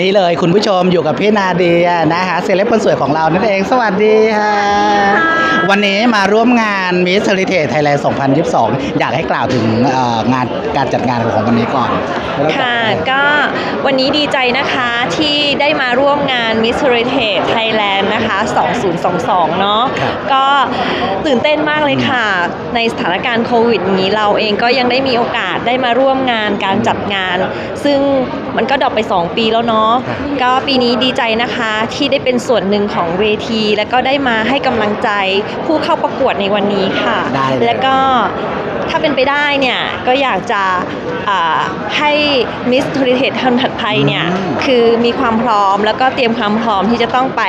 นี่เลยคุณผู้ชมอยู่กับพี่นาเดียนะคะเซเลบคนสวยของเรานั่นเองสวัสดีค่ะ วันนี้มาร่วมงานมิสเ e อริเทไทยแลนด์2022 อยากให้กล่าวถึงเอ่องานการจัดงานของวันนี้ก่อนแล้วก็ค่ะ ก็วันนี้ดีใจนะคะที่ได้มาร่วมงาน Miss Heritage Thailand นะคะ 2022 เนาะครับก็ตื่นเต้นมากเลยค่ะ ในสถานการณ์โควิดนี้เราเองก็ยังได้มีโอกาสได้มาร่วมงานการจัดงาน ซึ่งมันก็ดรอปไป 2 ปีแล้วเนาะก็ปีนี้ดีใจนะคะที่ได้เป็นส่วนหนึ่งของเวที และก็ได้มาให้กำลังใจผู้เข้าประกวดในวันนี้ค่ะ ได้เลย และก็ ถ้าเป็นไปได้เนี่ยก็อยากจะอ่าให้มิสทูริเทตทันถัดไปเนี่ยอืมคือมีความพร้อมแล้วก็เตรียมความพร้อมที่จะต้องไป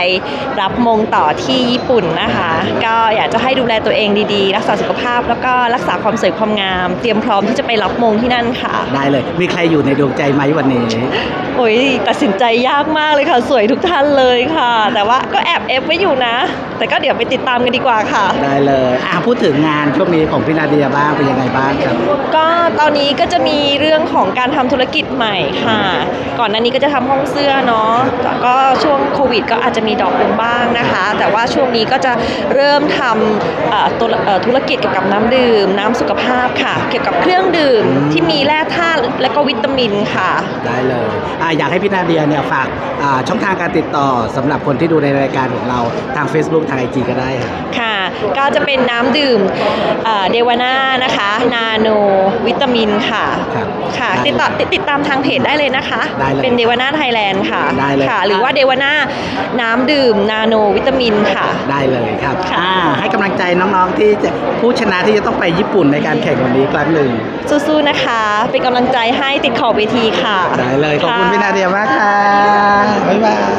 รับมงต่อที่ญี่ปุ่นนะคะ ก็อยากจะให้ดูแลตัวเองดีๆ รักษาสุขภาพ แล้วก็รักษาความสวยความงาม เตรียมพร้อมที่จะไปรับมงที่นั่นค่ะ ได้เลย มีใครอยู่ในดวงใจไหมวันนี้โอ้ยตัดสินใจยากมากเลยค่ะสวยทุกท่านเลยค่ะ แต่ว่าก็แอบเอฟไว้อยู่นะ แต่ก็เดี๋ยวไปติดตามกันดีกว่าค่ะ ได้เลยอะพูดถึงงานช่วงนี้ของพี่นาเดียบ้างเป็นยังไงบ้างครับ ก็ตอนนี้ก็จะมีเรื่องของการทำธุรกิจใหม่ค่ะ ก่อนหน้านี้ก็จะทำห้องเสื้อเนาะแต่ก็ช่วงโควิด ก็อาจจะมีดรอกลงบ้างนะคะ แต่ว่าช่วงนี้ก็จะเริ่มทำเอ่อตัวเอ่อธุรกิจเกี่ยวกับน้ำดื่ม น้ำสุขภาพค่ะ เกี่ยวกับเครื่องดื่มอืมที่มีแร่ธาตุ และก็วิตามินค่ะ ได้เลยอะอยากให้พี่นาเดียเนี่ยฝากอ่าช่องทางการติดต่อสำหรับคนที่ดูในรายการของเราทาง Facebook ทางไอจก็ได้ครับ ค่ะ ก็จะเป็นน้ำดื่มเดวาน่านะคะ นาโนวิตามินค่ะ ครับค่ะได้ติดต่อเลยติดติดตามทางเพจได้เลยนะคะ ได้เลยเป็นเดวาน่าไทยแลนด์ค่ะได้เลย ค่ะ หรือว่าเดวาน่าน้ำดื่มนาโนวิตามินค่ะ ได้เลยครับค่ะ อ่าให้กำลังใจ น้องๆที่จะผู้ชนะที่จะต้องไปญี่ปุ่นในการแข่งวันนี้ครั้งหนึ่งสู้ๆนะคะ เป็นกำลังใจให้ติดขอบเวทีค่ะ ได้เลยขอบคุณะพี่นาเดียมากค่ะ บ๊ายบาย